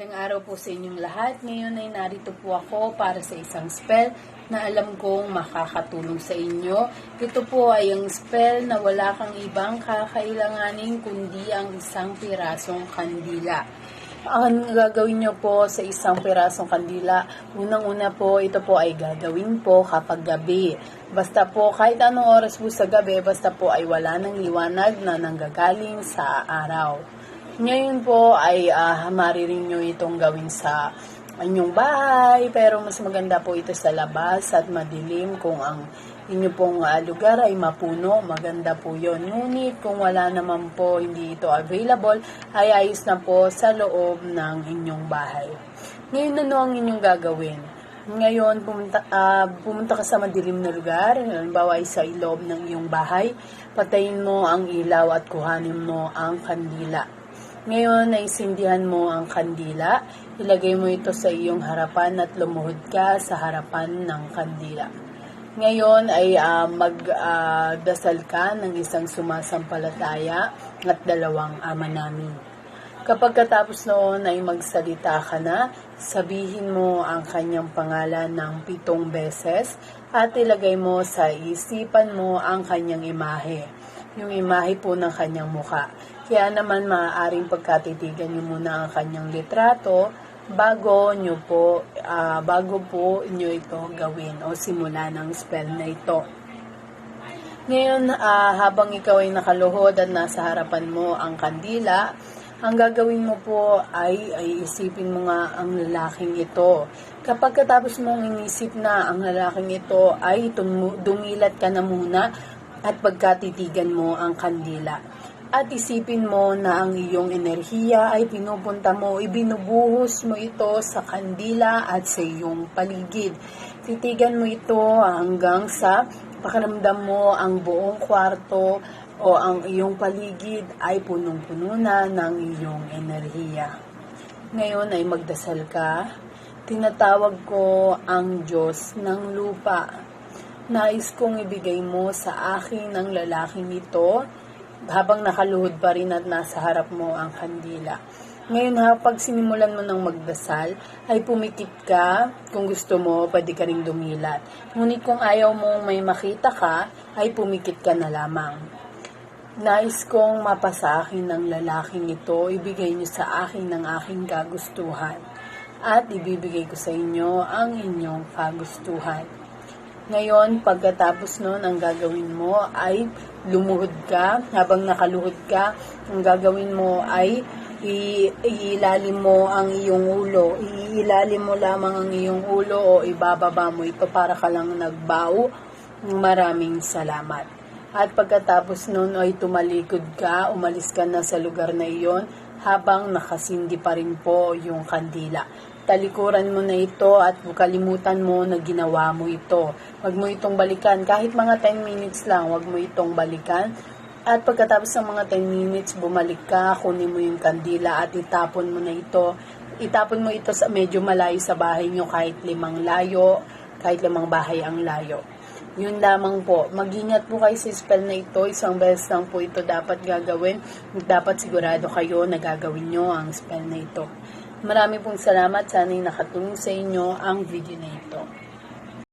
Magandang araw po sa inyong lahat. Ngayon ay narito po ako para sa isang spell na alam kong makakatulong sa inyo. Ito po ay ang spell na wala kang ibang kakailanganin kundi ang isang pirasong kandila. Ang gagawin nyo po sa isang pirasong kandila, unang-una po, ito po ay gagawin po kapag gabi. Basta po, kahit anong oras po sa gabi, basta po ay wala ng liwanag na nanggagaling sa araw. Ngayon po ay uh, maririn nyo itong gawin sa inyong bahay, pero mas maganda po ito sa labas at madilim kung ang inyo pong uh, lugar ay mapuno, maganda po yon. Ngunit kung wala naman po, hindi ito available, ay ayos na po sa loob ng inyong bahay. Ngayon ano ang inyong gagawin? Ngayon, pumunta, uh, pumunta ka sa madilim na lugar, halimbawa ay sa loob ng iyong bahay, patayin mo ang ilaw at kuhanin mo ang kandila. Ngayon, naisindihan mo ang kandila. Ilagay mo ito sa iyong harapan at lumuhod ka sa harapan ng kandila. Ngayon ay uh, magdasal uh, ka ng isang sumasampalataya at dalawang ama namin. Kapag katapos noon ay magsalita ka na, sabihin mo ang kanyang pangalan ng pitong beses at ilagay mo sa isipan mo ang kanyang imahe, yung imahe po ng kanyang muka. Kaya naman maaaring pagkatitigan nyo muna ang kanyang litrato bago nyo po, uh, bago po nyo ito gawin o simula ng spell na ito. Ngayon, uh, habang ikaw ay nakaluhod at nasa harapan mo ang kandila, ang gagawin mo po ay, ay isipin mo nga ang lalaking ito. Kapag katapos mong inisip na ang lalaking ito ay dumilat ka na muna at pagkatitigan mo ang kandila at isipin mo na ang iyong enerhiya ay pinupunta mo, ibinubuhos mo ito sa kandila at sa iyong paligid. Titigan mo ito hanggang sa pakiramdam mo ang buong kwarto o ang iyong paligid ay punong-puno na ng iyong enerhiya. Ngayon ay magdasal ka. Tinatawag ko ang Diyos ng lupa. Nais kong ibigay mo sa akin ang lalaking ito habang nakaluhod pa rin at nasa harap mo ang kandila. Ngayon ha, pag sinimulan mo ng magdasal, ay pumikit ka. Kung gusto mo, pwede ka rin dumilat. Ngunit kung ayaw mong may makita ka, ay pumikit ka na lamang. Nais kong mapasa akin ng lalaking ito, ibigay niyo sa akin ng aking kagustuhan. At ibibigay ko sa inyo ang inyong kagustuhan. Ngayon, pagkatapos nun, ang gagawin mo ay lumuhod ka. Habang nakaluhod ka, ang gagawin mo ay iilalim mo ang iyong ulo. Iilalim mo lamang ang iyong ulo o ibababa mo ito para ka lang nagbao. Maraming salamat. At pagkatapos nun ay tumalikod ka, umalis ka na sa lugar na iyon habang nakasindi pa rin po yung kandila talikuran mo na ito at kalimutan mo na ginawa mo ito. Huwag mo itong balikan. Kahit mga 10 minutes lang, huwag mo itong balikan. At pagkatapos ng mga 10 minutes, bumalik ka, kunin mo yung kandila at itapon mo na ito. Itapon mo ito sa medyo malayo sa bahay nyo kahit limang layo, kahit limang bahay ang layo. Yun lamang po. Mag-ingat po kayo sa spell na ito. Isang beses lang po ito dapat gagawin. Dapat sigurado kayo na gagawin nyo ang spell na ito. Marami pong salamat. Sana'y nakatulong sa inyo ang video na ito.